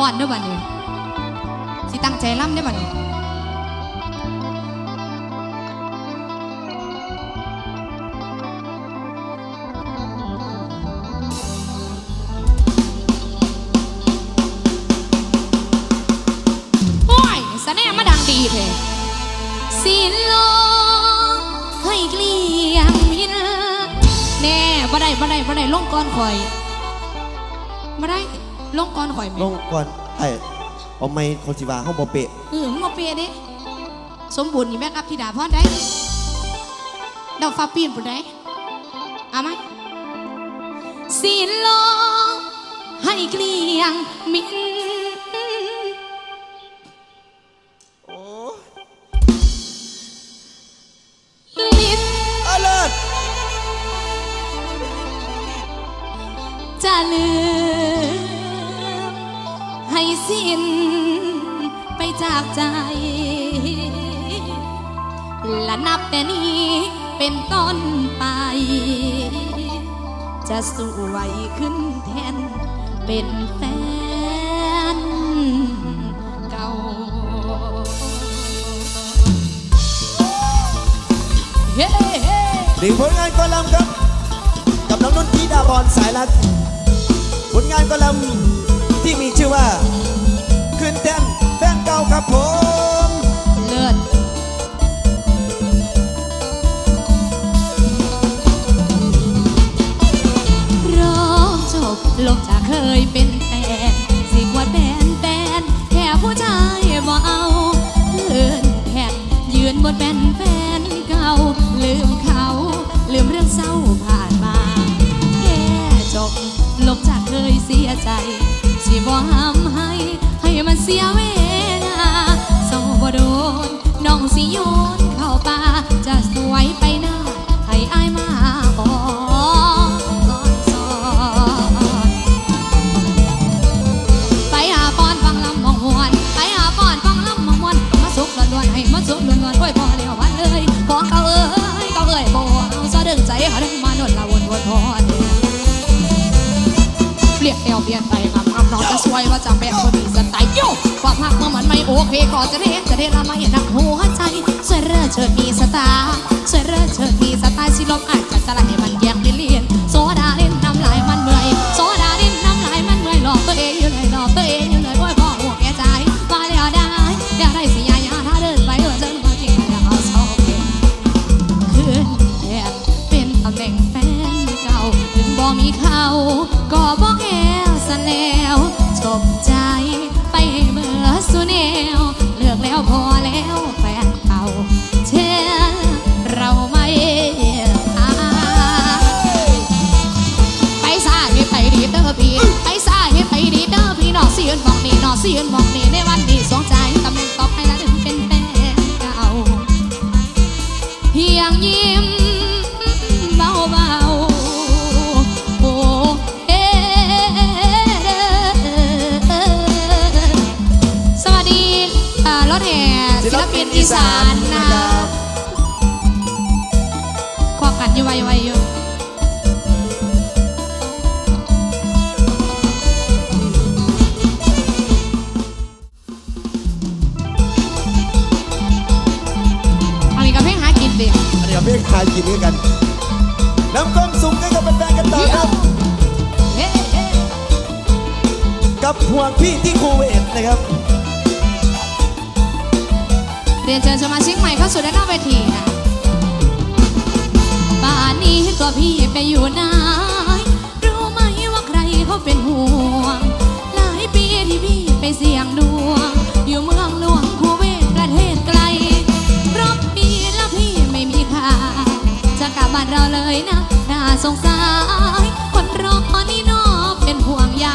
ป้อนเด้อบัดนี้สิตั้งใจล่ำได้อบัดนี้โอ้ยสะแน่มาดังดีเถอสินลงให้เกลี้ยงมินแน่บ่ได้บ่ได้บ่ได้ลงก่อนข่อยบ่ได้ ลงก่อนข่อยแม่ลงก่อนไอ้เอาไม้คนสิว่าเฮาบ่เปะเออมึงเอาเปียดิสมบูรณ์นี่แม่กับธิดาพรได้ดาวฟ้าปีนปุ่นได้เอาไหมสินลองให้เกลียงมินโอ้ลินอาเลิศจะลืม ให้สิ้นไปจากใจ และนับแต่นี้เป็นต้นไป จะสวยขึ้นแทนเป็นแฟนเก่าเฮ้เฮ้หนึ่งผลงานกอลัมครับ กับน้องนุ่นธิดาพรสายลักผลงานกอลัม ชื่อว่า ขึ้นแท่นแฟนเก่าครับผมเลิศร้องจบลงจากเคยเป็นแฟนสิกว่าแฟนแฟนแค่ผู้ชายบ่เอาเลื่อนแผ่ยืนบนเป็นแฟนเก่า ลืมเขา ลืมเรื่องเศร้าผ่านมา แค่จบลงจากเคยเสียใจ สิบ่ห้ามให้ ให้มันเสียเวลาเศร้าบ่โดนน้องสิโยนเข้าป่าจะสวยไปหน้าให้อายมาอ่อนสอนไปหาป้อนฟังลำมองมวนไปหาป้อนฟังลำมองมวนมาสุกล้วนๆให้มาสุกล้วนๆโอ้ยพอแล้ววันเลยขอเขาเอ้ยเขาเอ้ยบ่เอาซะดึงใจเขาดึงมาโนดละวนวนพอดเปลี่ยนแนวเปลี่ยนไปมา น้องจะสวยว่าจะเป็นคนมีสไตล์โยความหักเมื่อมันไม่โอเคก็จะเทจะเทละไม่หนักหัวใจสวยเร่อเชิดมีสไตล์สวยเร่อเชิดมีสไตล์สิลมอาจจะจะละให้มันแยกเลี่ยนโซดาเล่นน้ำลายมันเมื่อยโซดาเล่นน้ำลายมันเมื่อยหลอกตัวเองอยู่เลยหลอกตัวเองอยู่เลยโอ้ยพ่อหัวแก่ใจมาแล้วได้อยากได้สิยายาถ้าเดินไปเออเจอมาจริงอยากเอาชอบเองขึ้นแทนเป็นตำแหน่งแฟนเก่าถึงบ่มีเขาก็บอกแอวซะ แล้วจบใจไปเมื่อสุแนวเลือกแล้วพอแล้วแฟนเก่าเช่นเราไม่อาไปซาให้ไปดีเด้อพี่ไปซาให้ไปดีเด้อพี่นอกสิยืนบอกนี่นอกสิยืนบอกนี่ในวันที่สองใจตำแหน่งต่อไปแล้วถึงเป็นแฟนเก่าเพียงยิ้ม ศิลปินอีสานนะคะขอกันอยู่ไวๆอยู่อันนี้ก็เพลงหากินเดียวอันนี้เอาเพลงทากินด้วยกันน้ำก้มสูงกันกับแฟนกันต่อครับกับห่วงพี่ที่คูเวตนะครับ รียนเชิญสมาชิกใหม่เข้าสู่ด้านหน้าเวทีนะป่านนี้ตัวพี่ไปอยู่ไหนรู้ไหมว่าใครเขาเป็นห่วง หลายปีที่พี่ไปเสี่ยงดวง อยู่เมืองหลวงคูเวตประเทศไกลรอบปีแล้วพี่ไม่มีค่าจะกลับบ้านเราเลยนะ น่าสงสารคนรอนี่นอเป็นห่วงใย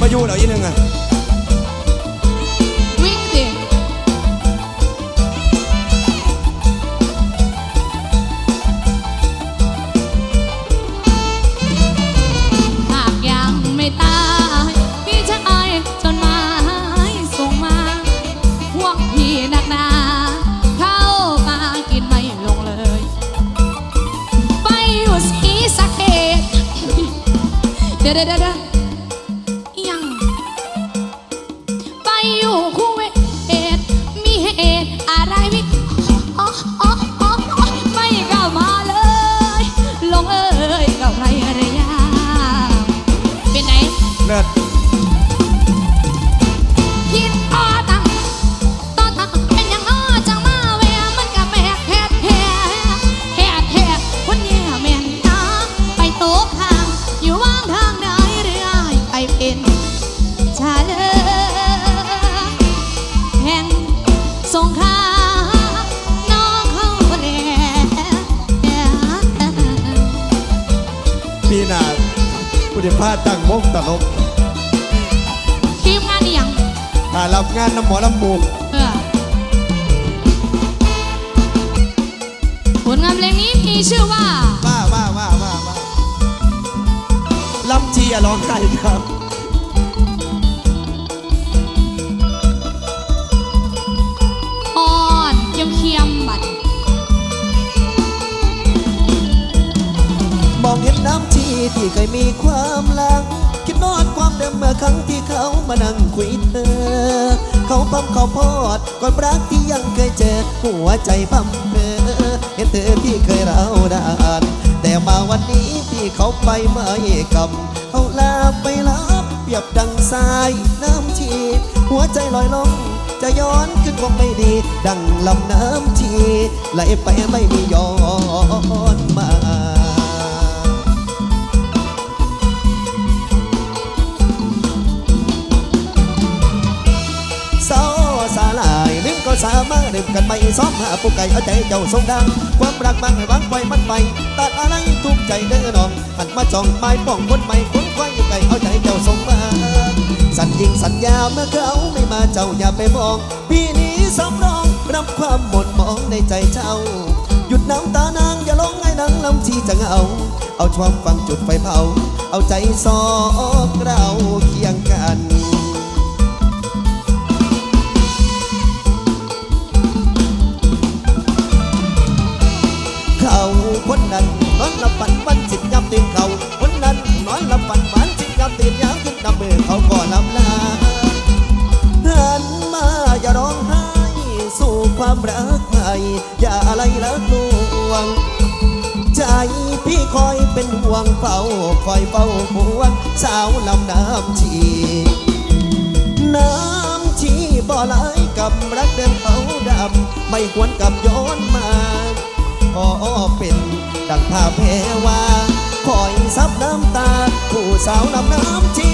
มาอยู่เหรออีหนึ่งอะวิ่งสิหากยังไม่ตาย พี่ชายจนมายส่งมาห่วงพี่หนักหนา เข้ามากินไม่ลงเลย ไปอยู่สีสะเกดเดี๋ยวเดี๋ยวเดี๋ยว พาตั้งวงตลกทีมงานนี่ยังถ้ารับงานน้ำหมอลำมูกเออผลงานเพลงนี้มีชื่อว่า ว่าว่าว่าว่าว่าลำเชียร์ร้องไห้ครับ ที่เคยมีความหลัง คิดนอดความเดิมเมื่อครั้งที่เขามานั่งคุยเธอ เขาปั๊มเขาพอดก่อนรักที่ยังเคยเจอ หัวใจปั๊มเพอเห็นเธอที่เคยเราดานแต่มาวันนี้ที่เขาไปไม่กำเขาลาไปรับเปรียบดังสายน้ำชีหัวใจลอยลงจะย้อนขึ้นคงไม่ดี ดังลำน้ำชีไหลไปไม่มีย้อนมา ลืมกันไม่ซ้อมหาผู้ไก่เอาใจเจ้าทรงดังความรักบางให้วางไว้มันไปตัดอะไรทุกใจเด้อน้องหันมาจ้องไม้ป้องคนใหม่คนไว้อยู่ไก่เอาใจเจ้าทรงมาสัญญิงสัญญาเมื่อเขาไม่มาเจ้าอย่าไปมองพี่นี้สำรองรับความหม่นหมองในใจเจ้า หยุดน้ำตานางอย่าร้องไห้นังลำชีจะเหงาเอาชวามฟังจุดไฟเผา เอาใจสองเราเคียงกัน คนนั้นนอนหลับฝันวันสิบยามตื่นเขาคนนั้นนอนหลับฝันวันสิบยามตื่นยามขึ้นนำมือเขาก็ลำลาหันมาอย่าร้องไห้ สู่ความรักใหม่อย่าอะไรลักลวง ใจพี่คอยเป็นห่วงเฝ้าคอยเฝ้าหวงสาวลำน้ำชีน้ำชีบ่ไหลกับรักเดิมเขาดำไม่ควรกับย้อนมาขอเป็น ดังภาพเพวาคอยซับน้ำตา ผู้สาวลำน้ำชี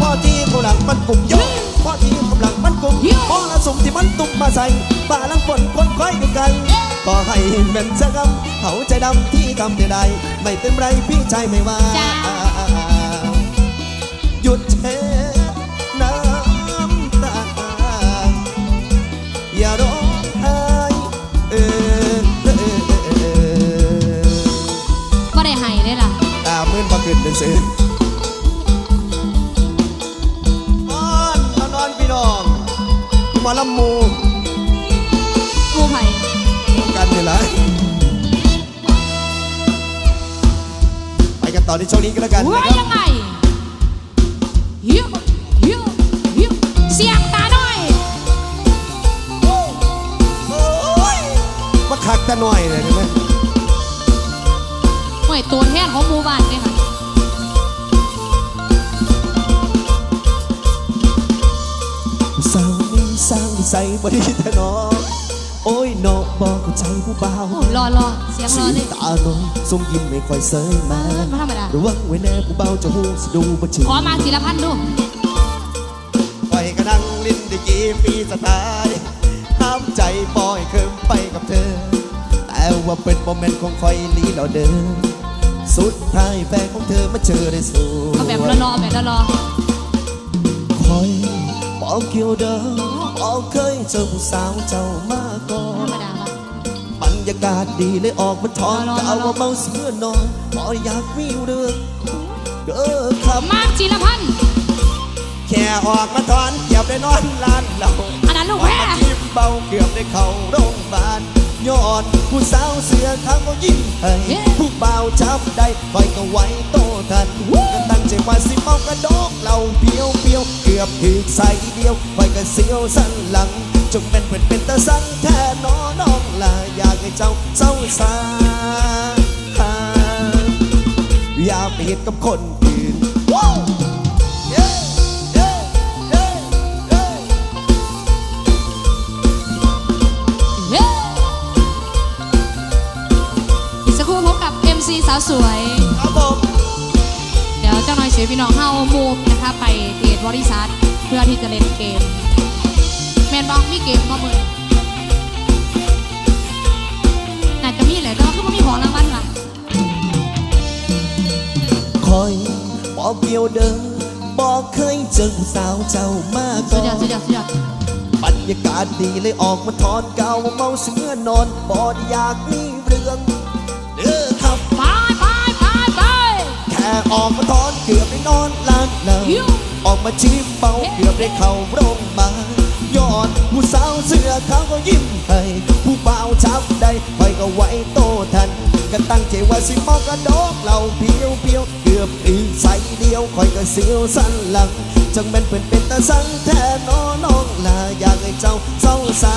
พ่อที่ผู้หลังมันกลุ่มยกพ่อที่กำลังมันกลุ่มมอละสมที่มันตุ่มมาใส่ป่าลังฝนคนคอยกันไกลก็ให้เป็นสักคำเขาใจดำที่ทำใดๆไม่เป็นไรพี่ใจไม่ว่า เป็นซื้อนอนนอนนอนพี่น้องหมาลำมูกู้ภัยกันนี่แหละไปกันต่อในช่วงนี้ก็แล้วกันว่านะครับยังไงฮิวฮิวฮิวเสียงตาหน่อยโอ้ยมาคักแต่หน่อยเลยเห็นไหมหน่วยตัวแทนของหมู่บ้านเนี่ยค่ะ สร้างนิสัยบดีแต่น้องโอ้ยน้องบอกเข้าใจผู้บ่าวโอ้รอรอเสียงรสีอเลยตาน้อยทรงยิ้มไม่ค่อยเสยมามาธรรมดา ระวังไว้แน่ผู้เบาจะหูสะดูบ่ชื่อขอมาศิลพันธ์ดู ปล่อยกระดังลิ้นได้กี่ปีสไตล์ห้ามใจปล่อยเคิมไปกับเธอ แต่ว่าเป็นโมเมนต์ของคอยลีเราเดินสุดท้ายแฟนของเธอมาเจอได้สวยเอาแบบรอๆแบบรอคอย บอกเกี่ยวเดิมบอกเคยเจอผู้สาวเจ้ามาก่อๆธรนรมดาปะบรรยากาศดีเลยออกมาทอนรอๆกะเอาว่าเมาเสื้อนอนพออยากมีเรื่องเด้อครับ มากจีรพันธ์ แค่ออกมาทอนเกียบได้นอนลานเราอันนั้นลูกออกแพ้มาทิมเบาเกือบได้เข้าโรงพยาบาล ย้อนผู้สาวเสือเขาก็ยิ้มให้ผู้เบาวจับได้คอยก็ไว้โตทันก็ตั้งใจว่าสิเมากระดกเราเพียวเพียวๆเกือบถึกใส่เดียวคอยก็เสียวสันหลังจงเป็นเพื่อนเป็นตาสังแท้นอน้องลาอยากให้เจ้าเศร้าสาอย่าไปเห็นกับคนอื่นาวสวย ครับผมเดี๋ยวเจ้าหน่อยเสียพี่น้องเฮามูฟนะคะไปเทรดบริษัทเพื่อที่จะเล่นเกม แมนบอกมีเกมก็มือน่าจะมีแหละแต่ว่าคือมันมีของรางวัลล่ะคอยบอกเดียวเดิมบอกเคยเจอสาวเจ้ามาสุก่ดอยอดสุดยอดสุดยอดบรรยากาศดีเลยออกมาทอนเก่าเมาเสือนอนบอดอยากมีเรื่อง ออกมาทอนเกือบได้นอนลานเลหิยวออกมาชิมเมาเกือบได้เข้าโรงพยาบาลย้อนผู้สาวเสื้อเขาก็ยิ้มให้ผู้เบาวจับได้คอยก็ไว้โตทันก็ตั้งใจว่าสิเมากระดกเราเพียวเพียวๆเกือบอีกใส่เดียวคอยก็เสียวสันหลังจังเป็นเป็นเป็นตาสังแท้น้อน้องลาอยากให้เจ้าเศร้าสา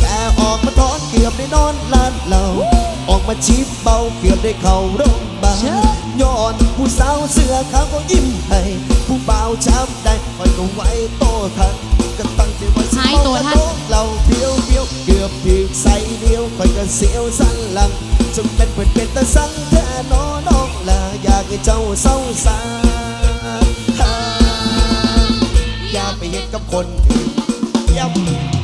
แค่ออกมาทอนเกือบได้นอนลานเรา ออกมาชิบเบาเกือบได้เข้าโรงพยาบาลย้อนผู้สาวเสื้อเขาก็ยิ้มให้ผู้บ่าวช้ำได้คอยก็ไว้โตทันก็ตั้งใจว่าสิหายตัวทันเมากระโดดเราเพียวเพียวๆเกือบถึกใส่เดียวคอยก็เสียวสันหลังจงเป็นเพื่อนเป็นตาสังแท้น้อน้องลาอยากให้เจ้าเศร้าสาอย่าไปเห็นกับคนอื่นย้ำ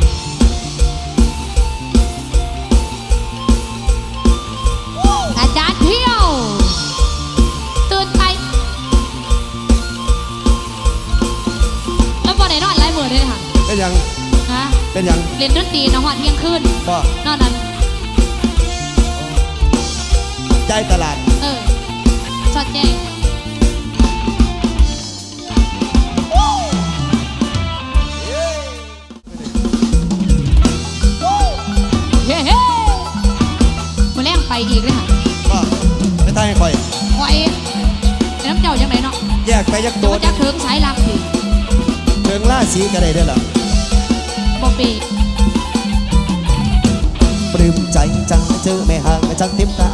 ยค่ะเป็นยังนะเป็นยังเล่นดนตรีน้องหอดเที่ยงคืนก็นอกนั้น ใจตลาด เออสอดแจ้งเฮ้เฮ้มาแรงไปอีกเลยค่ะก็ไม่ทายให้คอยคอยเป็นน้ำเจ้าจังไหนเนาะแยกไปยักเดี๋ตัยววจะเถิงสายลักสิเชิงล่าสีก็ได้เด้อล่ะ บอปีปลื้มใจจังเจอแม่ห่างจังเต็มตา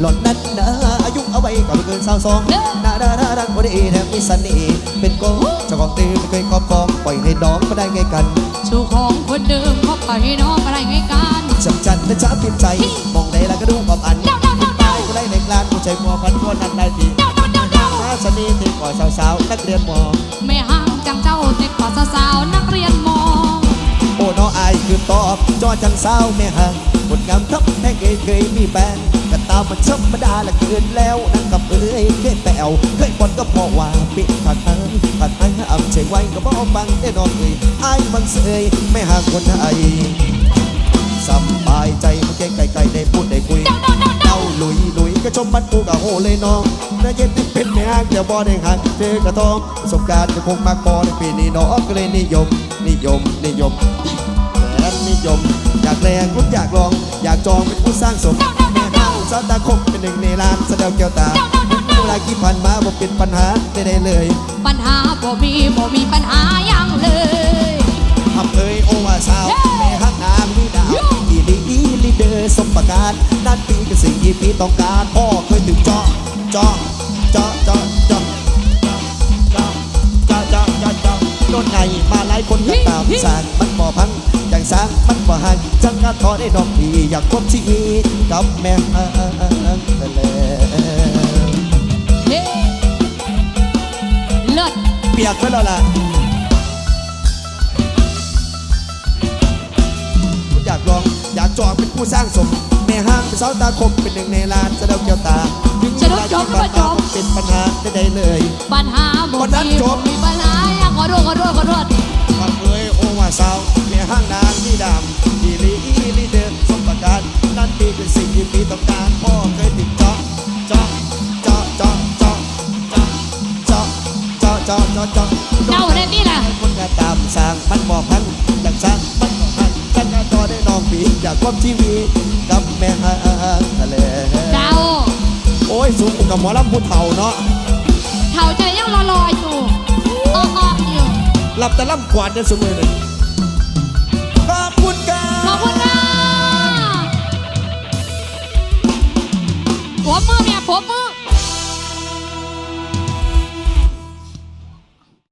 หล่อนนั้นนะอายุเอาไว้ก็ไม่เกินสาวสองน่าด่าด่าดังบ่ได้แถมมีเสน่ห์เป็นโกเจ้าของตีไม่เคยครอบครองปล่อยให้น้องมาได้ไงกันชูของคนเดิมเขาไปให้น้องอะไรไงกันจับจันและจ้าพิมพ์ใจ มองใดแล้วก็ดูความอันเดาเดาเดาเดากูได้ในกลานกูใจมัวพันคนนั้นได้ทีเดาเดาเดาเดาถ้าสนีถึงกว่าสาวๆนักเรียนมอไม่ห่างจังเจ้าเด็กกว่าสาวๆนักเรียนมอโอ้ น้ออายคือตอบจอจังสาวแม่ห่างบทงามทับแท้เคยเคยมีแฟนก็ตามมันธรรมดาละเกินแล้วนั่งกับเอ้ยเคยแปวเคยบอลก็พอว่าปิดผักอันผักอันอ่ำใจไว้ก็บอกฟังได้นองเอ้ยอายบังเสยไม่ห่างคนไทยสบายใจเมื่อแกไกลๆได้พูดได้คุยเต้าลุยลุยก็ชมบัดกูกะโหเลยน้องน่าเย็นที่เป็นแม่เดี๋ยวบ่ได้หักเจอกระทองประสบการณ์จะคงมากพอในปีนี้น้องก็เลยนิยมนิยมนิยม แสนนิยม อยากแรงรุ่นอยากลอง อยากจองเป็นผู้สร้างสมแม่เฮาสาวตาคงเป็นหนึ่งในล้านแสดงแก้วตาเวลากี่พันมาบ่เป็นปัญหาได้ได้เลย ปัญหาบ่มีบ่มีปัญหาอย่างเลยทำเอ้ยโอว่าสาวแม่ฮักนางมีดาวอีลีอีลีเดอร์สมประการนั่นปีก็สิ่งที่พี่ต้องการพ่อเคยถึงจอจอจอจอจอจอจอจอจอจอโดนไงมาหลายคนก็ตามสร้างมันบ่พังอย่าง สร้างมันบ่ห่างจังการทอได้ดอกดีอยากพบชีวิตกับแม่เออเออเออเออเออเฮ้เลิศเปียกไปแล้วล่ะคุณอยากลองอยากจองเป็นผู้สร้างสมแม่ห้างเป็นสาวตาคมเป็นหนึ่งในล้านจะเดาแก้วตาถึงจะต้องจบเวก็ลาจบเป็นปัญหาได้ได้เลย ปัญหาหมวัดนนั้นมีจบมีปัญหาอยากขอโทษขอโทษขอโทษความเอ้ยโอว่าสาวเมีย ห้างนางที่ดำที่ลีอีลีเดินสมประการนั่นปีเป็นสิ่งที่ปีต้องการพ่อเคยติดเจาะเจาะเจาะเจาะเจาะเจาะเจาะเจาะเจาะเจาะเจ้าได้ที่ล่ะคนงานตามสร้างมันบอกพันอยากสร้างมันบอกพันกันงานต่อได้น้องปีอยากควบชีวิตกับแม่ห้างทะเลเจ้าโอ้ยสูงกว่าหมอลำผู้เฒ่าเนาะเท่าใจยังรอรออยู่อ้อๆอยู่หลับแต่ล่ำกวาดเดินสมือหนึ่ง Phố 婆婆